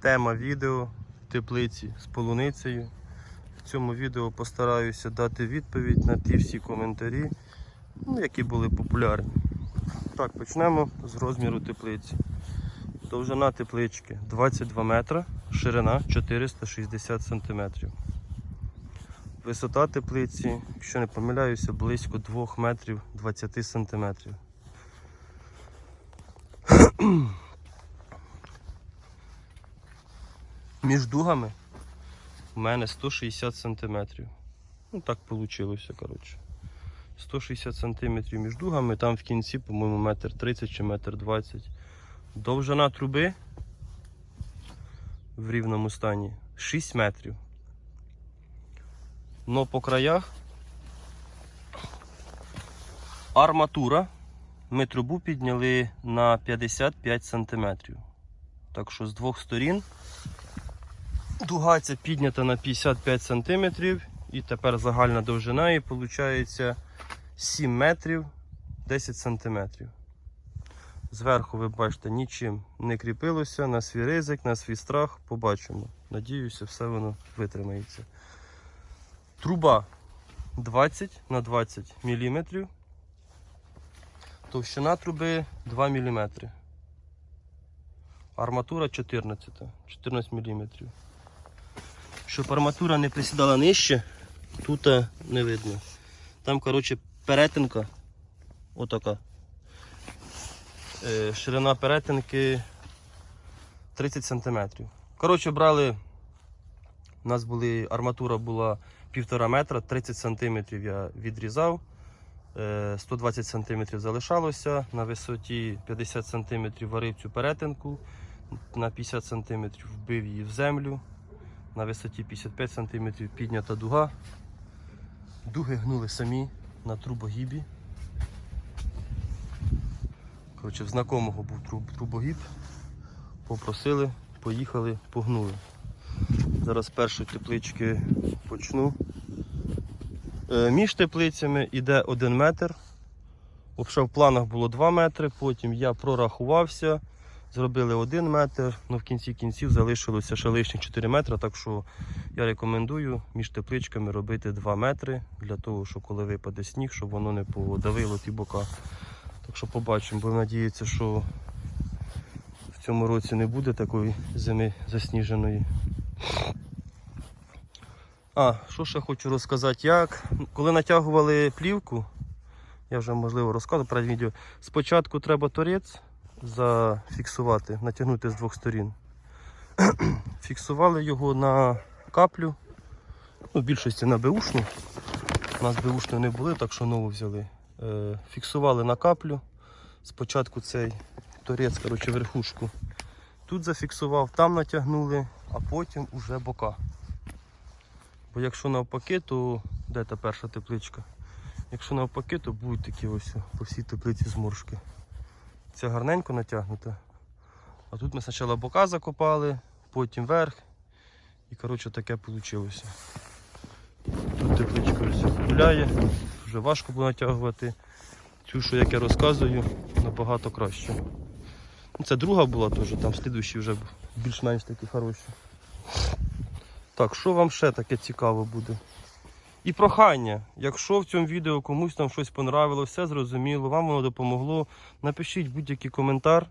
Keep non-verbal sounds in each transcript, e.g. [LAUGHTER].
Тема відео теплиці з полуницею. В цьому відео постараюся дати відповідь на ті всі коментарі, ну, які були популярні. Так, почнемо з розміру теплиці. Довжина теплички 22 метра, ширина 460 см. Висота теплиці, якщо не помиляюся, близько 2 метрів 20 сантиметрів. Між дугами у мене 160 сантиметрів. Ну так вийшло, коротше. 160 сантиметрів між дугами, там в кінці, по-моєму, метр 30 чи метр 20. Довжина труби в рівному стані 6 метрів. Но по краях арматура. Ми трубу підняли на 55 сантиметрів. Так що з двох сторін дуга ця піднята на 55 сантиметрів. І тепер загальна довжина її виходить 7 метрів 10 сантиметрів. Зверху, ви бачите, нічим не кріпилося на свій ризик, на свій страх. Побачимо. Надіюся, все воно витримається. Труба 20 на 20 мм. Товщина труби 2 мм. Арматура 14, 14 мм. Щоб арматура не присідала нижче, тут е, не видно. Там, коротше, перетинка. Отака. Е, Ширина перетинки 30 см. Коротше, брали. У нас були, арматура була 1,5 метра, 30 см я відрізав. Е, 120 см залишалося. На висоті 50 см варив цю перетинку. На 50 см вбив її в землю. На висоті 55 см піднята дуга. Дуги гнули самі на трубогібі. Коротше, в знакомого був труб- трубогіб. Попросили, поїхали, погнули. Зараз з першої теплички почну. Е, Між теплицями йде 1 метр. Взагалі в планах було 2 метри, потім я прорахувався, зробили 1 метр, але в кінці кінців залишилося ще лишніх 4 метри, так що я рекомендую між тепличками робити 2 метри, для того, щоб коли випаде сніг, щоб воно не подавило ті бока. Так що побачимо, бо надіється, що в цьому році не буде такої зими засніженої. А, що ще хочу розказати, як. Коли натягували плівку, я вже можливо розказував перед відео. Спочатку треба торець зафіксувати, натягнути з двох сторін. [CLEARS THROAT] Фіксували його на каплю. Ну, в більшості на беушну. У нас беушни не були, так що нову взяли. Е, фіксували на каплю. Спочатку цей торець, коротше, верхушку. Тут зафіксував, там натягнули, а потім уже бока. Бо якщо навпаки, то де та перша тепличка? Якщо навпаки, то будуть такі ось по всій теплиці зморшки. Ця гарненько натягнута. А тут ми спочатку бока закопали, потім верх. І коротше таке вийшло. Тут тепличка гуляє, вже важко було натягувати. Цю, що як я розказую, набагато краще. Ну, Це друга була теж, там слідущі вже більш-менш такі хороші. Так, що вам ще таке цікаво буде? І прохання, якщо в цьому відео комусь там щось понравилось, все зрозуміло, вам воно допомогло, напишіть будь-який коментар.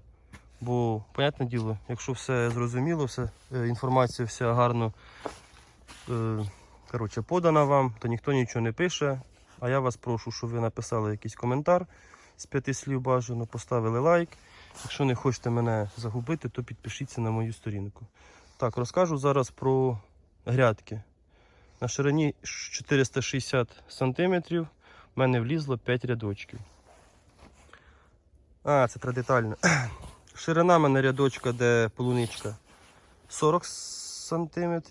Бо, понятне діло, якщо все зрозуміло, все, е, інформація вся гарно е, коротше, подана вам, то ніхто нічого не пише. А я вас прошу, щоб ви написали якийсь коментар з п'яти слів бажано, поставили лайк. Якщо не хочете мене загубити, то підпишіться на мою сторінку. Так, розкажу зараз про грядки. На ширині 460 см в мене влізло 5 рядочків. А, це треба. [CLEARS THROAT] Ширина в мене рядочка, де полуничка 40 см.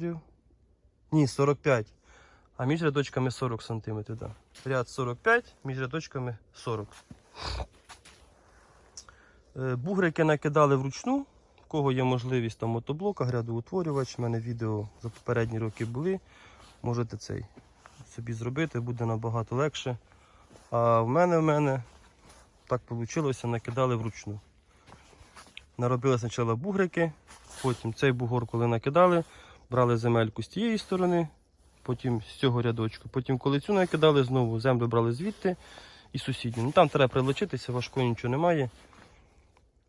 Ні, 45. А між рядочками 40 см. Да. Ряд 45, між рядочками 40. Е, Бугрики накидали вручну. В кого є можливість там мотоблока, грядоутворювач. У мене відео за попередні роки були. Можете цей собі зробити, буде набагато легше. А в мене в мене так вийшло, накидали вручну. Наробили спочатку бугрики, потім цей бугор, коли накидали, брали земельку з тієї сторони, потім з цього рядочку. Потім, коли цю накидали, знову землю брали звідти і сусідню. Ну там треба прилучитися, важкого нічого немає.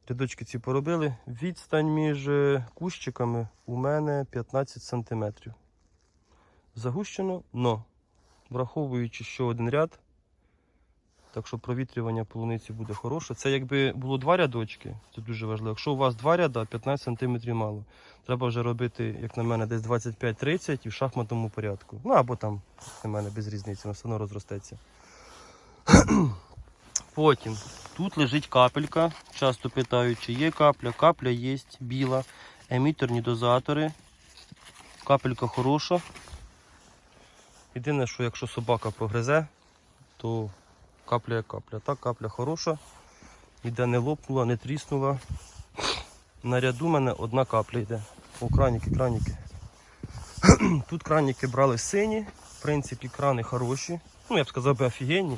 Рядочки ці поробили. Відстань між е, кущиками у мене 15 см. Загущено, но враховуючи, що один ряд, так що провітрювання полуниці буде хороше. Це якби було два рядочки, це дуже важливо. Якщо у вас два ряда, 15 см мало. Треба вже робити, як на мене, десь 25-30 і в шахматному порядку. Ну або там, як на мене, без різниці, воно все одно розростеться. [CLEARS THROAT] Потім тут лежить капелька. Часто питають, чи є капля. Капля є біла. Емітерні дозатори. Капелька хороша. Єдине, що якщо собака погризе, то капля як капля. Так, капля хороша. Ніде не лопнула, не тріснула. На ряду мене одна капля йде. О, краніки, краніки. [CLEARS THROAT] Тут краніки брали сині. В принципі, крани хороші. Ну, я б сказав би офігенні.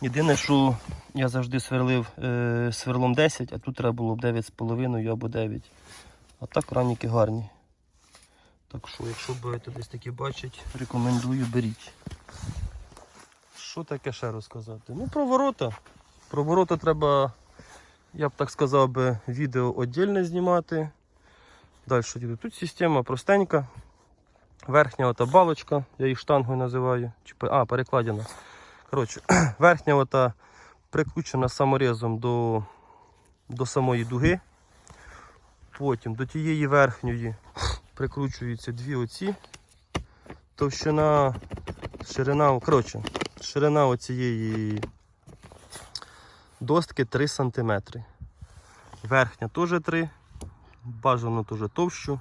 Єдине, що я завжди сверлив е, сверлом 10, а тут треба було б 9,5 або 9. А так краніки гарні. Так що, якщо будете десь такі бачить, рекомендую беріть. Що таке ще розказати? Ну, про ворота. Про ворота треба, я б так сказав би, відео віддільне знімати. Далі йде? Тут система простенька. Верхня ота балочка, я її штангою називаю. А, перекладена. Коротше, [CLEARS THROAT] верхня ота прикручена саморізом до, до самої дуги. Потім до тієї верхньої прикручуються дві оці. Товщина, ширина, коротше, ширина оцієї достки 3 см. Верхня теж 3, бажано теж товщу.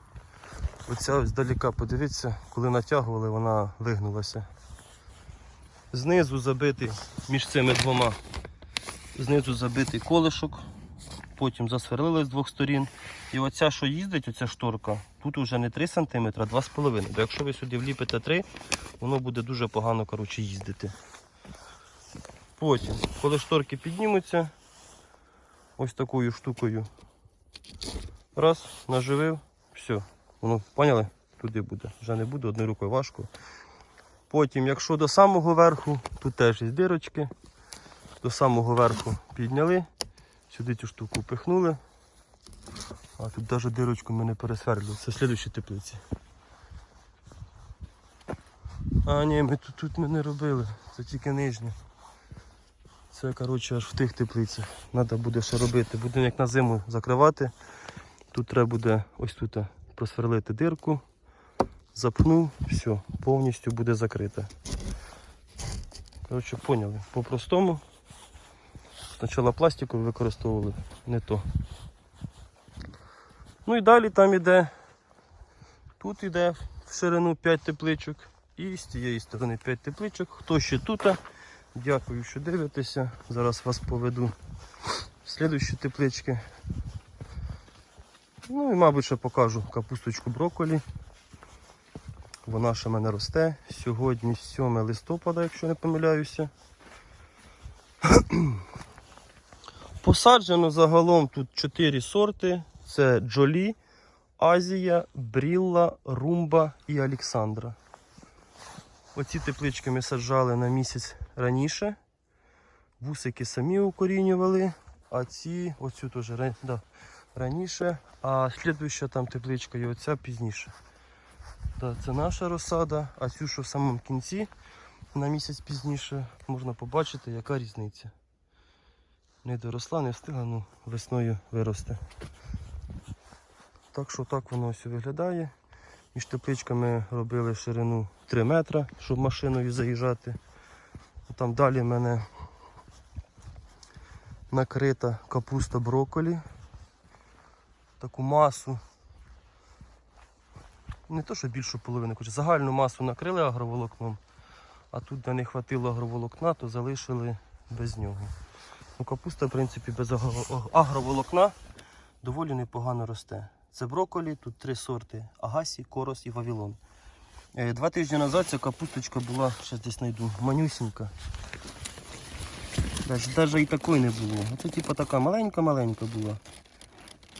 Оця ось далека, подивіться, коли натягували, вона вигнулася. Знизу забитий між цими двома. Знизу забитий колишок, потім засверлили з двох сторін. І оця, що їздить, оця шторка, тут вже не 3 см, а 2,5 Бо якщо ви сюди вліпите 3, воно буде дуже погано коротше, їздити. Потім, коли шторки піднімуться, ось такою штукою. Раз, наживив, все. Воно, поняли? Туди буде. Вже не буде, одною рукою важко. Потім, якщо до самого верху, тут теж є дирочки. До самого верху підняли, сюди цю штуку пихнули. А тут навіть дирочку ми не пересверлювали. Це слідуючі теплиці. А ні, ми тут, тут ми не робили. Це тільки нижня. Це коротше аж в тих теплицях. Треба буде ще робити. Будемо як на зиму закривати. Тут треба буде ось тут просверлити дирку. Запнув, все, повністю буде закрите. Коротше, поняли. По-простому. Спочатку пластику використовували, не то. Ну і далі там іде. Тут іде в ширину 5 тепличок. І з цієї сторони 5 тепличок. Хто ще тут? Дякую, що дивитеся. Зараз вас поведу в слідуючі теплички. Ну і, мабуть, ще покажу капусточку брокколі. Вона ще в мене росте. Сьогодні 7 листопада, якщо не помиляюся. Посаджено загалом тут 4 сорти. Це Джолі, Азія, Брілла, Румба і Олександра. Оці теплички ми саджали на місяць раніше. Вусики самі укорінювали, а ці оцю теж да, раніше, а слідуюча там тепличка і оця пізніше. Да, це наша розсада, а цю, що в самому кінці, на місяць пізніше, можна побачити, яка різниця. Не доросла, не встигла, ну весною виросте. Так що так воно ось виглядає. Між тепличками робили ширину 3 метри, щоб машиною заїжджати. Там далі в мене накрита капуста брокколі. Таку масу. Не то, що більшу половину, хоча загальну масу накрили агроволокном, а тут де не хватило агроволокна, то залишили без нього. Ну, капуста, в принципі, без агроволокна доволі непогано росте. Це брокколі, тут три сорти Агасі, Корос і Вавилон. Е, Два тижні назад ця капусточка була, ще десь знайду, манюсінька. Навіть і такої не було. Оце типу така маленька-маленька була.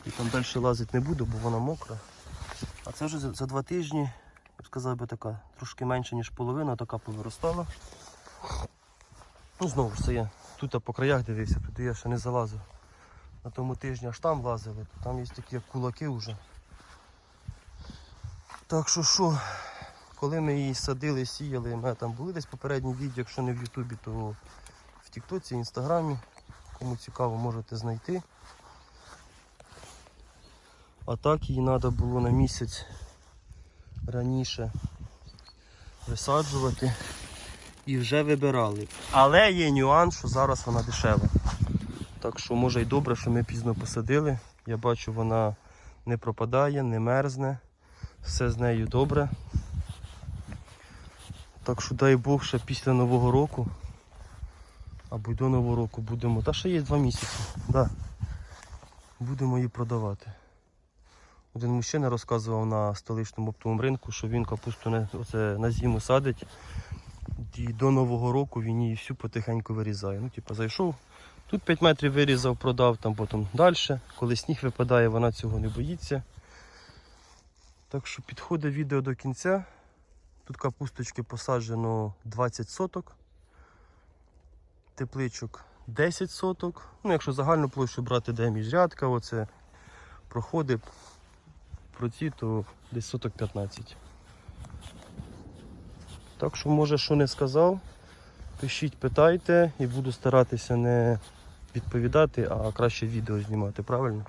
І там далі лазити не буду, бо вона мокра. А це вже за два тижні, я б сказав би така, трошки менше, ніж половина, така повиростала. Ну, знову ж це я тут по краях дивився, туди я ще не залазив. На тому тижні аж там лазили, то там є такі як кулаки вже. Так що що, коли ми її садили, сіяли, ми там були десь попередні відео, якщо не в Ютубі, то в Тіктоці, Інстаграмі. Кому цікаво, можете знайти. А так її треба було на місяць раніше висаджувати і вже вибирали. Але є нюанс, що зараз вона дешева. Так що може й добре, що ми пізно посадили. Я бачу, вона не пропадає, не мерзне. Все з нею добре. Так що дай Бог ще після Нового року. Або й до Нового року будемо. Та ще є два місяці. Да. Будемо її продавати. Один мужчина розказував на столичному оптовому ринку, що він капусту не, оце, на зиму садить. І до Нового року він її всю потихеньку вирізає. Ну, типу, зайшов, тут 5 метрів вирізав, продав, там потім далі. Коли сніг випадає, вона цього не боїться. Так що підходить відео до кінця. Тут капусточки посаджено 20 соток, тепличок 10 соток. Ну, якщо загальну площу брати, де міжрядка, оце проходить про ці, то десь соток 15. Так що, може, що не сказав, пишіть, питайте і буду старатися не відповідати, а краще відео знімати, правильно?